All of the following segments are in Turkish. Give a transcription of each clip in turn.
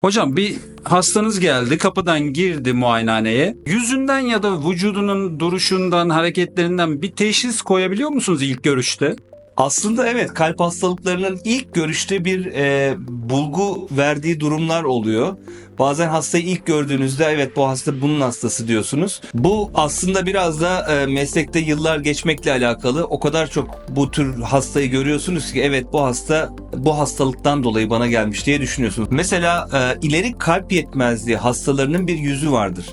Hocam bir hastanız geldi kapıdan girdi muayenehaneye. Yüzünden ya da vücudunun duruşundan hareketlerinden bir teşhis koyabiliyor musunuz ilk görüşte? Aslında evet kalp hastalıklarının ilk görüşte bir e, bulgu verdiği durumlar oluyor. Bazen hastayı ilk gördüğünüzde evet bu hasta bunun hastası diyorsunuz. Bu aslında biraz da e, meslekte yıllar geçmekle alakalı. O kadar çok bu tür hastayı görüyorsunuz ki evet bu hasta bu hastalıktan dolayı bana gelmiş diye düşünüyorsunuz. Mesela e, ileri kalp yetmezliği hastalarının bir yüzü vardır.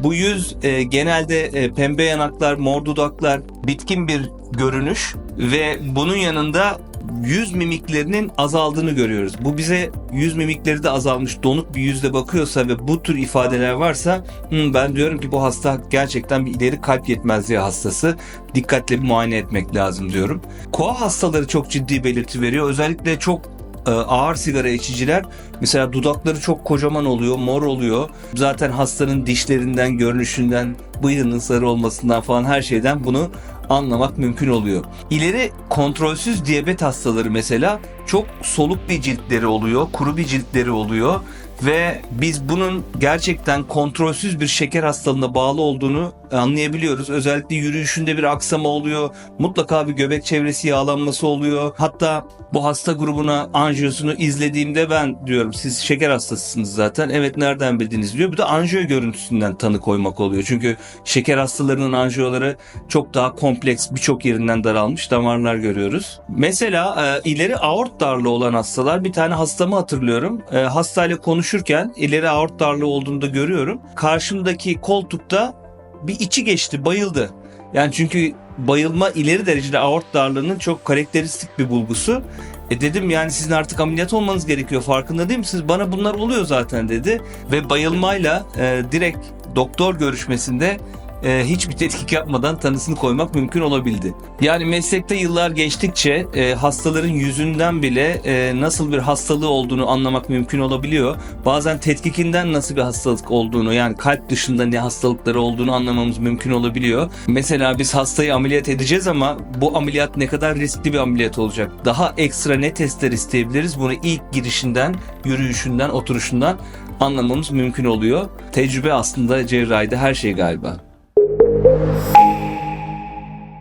Bu yüz e, genelde e, pembe yanaklar, mor dudaklar, bitkin bir görünüş ve bunun yanında yüz mimiklerinin azaldığını görüyoruz. Bu bize yüz mimikleri de azalmış, donuk bir yüzle bakıyorsa ve bu tür ifadeler varsa "Hmm, ben diyorum ki bu hasta gerçekten bir ileri kalp yetmezliği hastası. Dikkatle bir muayene etmek lazım diyorum. Koa hastaları çok ciddi belirti veriyor. Özellikle çok e, ağır sigara içiciler mesela dudakları çok kocaman oluyor, mor oluyor. Zaten hastanın dişlerinden, görünüşünden, bıyığının sarı olmasından falan her şeyden bunu anlamak mümkün oluyor. İleri kontrolsüz diyabet hastaları mesela çok soluk bir ciltleri oluyor, kuru bir ciltleri oluyor ve biz bunun gerçekten kontrolsüz bir şeker hastalığına bağlı olduğunu anlayabiliyoruz. Özellikle yürüyüşünde bir aksama oluyor. Mutlaka bir göbek çevresi yağlanması oluyor. Hatta bu hasta grubuna anjiyosunu izlediğimde ben diyorum siz şeker hastasısınız zaten. Evet nereden bildiniz diyor. Bu da anjiyo görüntüsünden tanı koymak oluyor. Çünkü şeker hastalarının anjiyoları çok daha kompleks birçok yerinden daralmış damarlar görüyoruz. Mesela e, ileri aort darlığı olan hastalar bir tane hastamı hatırlıyorum. E, hastayla konuşurken ileri aort darlığı olduğunu da görüyorum. Karşımdaki koltukta bir içi geçti, bayıldı. Yani çünkü bayılma ileri derecede aort darlığının çok karakteristik bir bulgusu. E dedim yani sizin artık ameliyat olmanız gerekiyor farkında değil misiniz? Bana bunlar oluyor zaten dedi. Ve bayılmayla e, direkt doktor görüşmesinde e, hiçbir tetkik yapmadan tanısını koymak mümkün olabildi. Yani meslekte yıllar geçtikçe e, hastaların yüzünden bile e, nasıl bir hastalığı olduğunu anlamak mümkün olabiliyor. Bazen tetkikinden nasıl bir hastalık olduğunu yani kalp dışında ne hastalıkları olduğunu anlamamız mümkün olabiliyor. Mesela biz hastayı ameliyat edeceğiz ama bu ameliyat ne kadar riskli bir ameliyat olacak? Daha ekstra ne testler isteyebiliriz? Bunu ilk girişinden, yürüyüşünden, oturuşundan anlamamız mümkün oluyor. Tecrübe aslında cerrahide her şey galiba. Thank.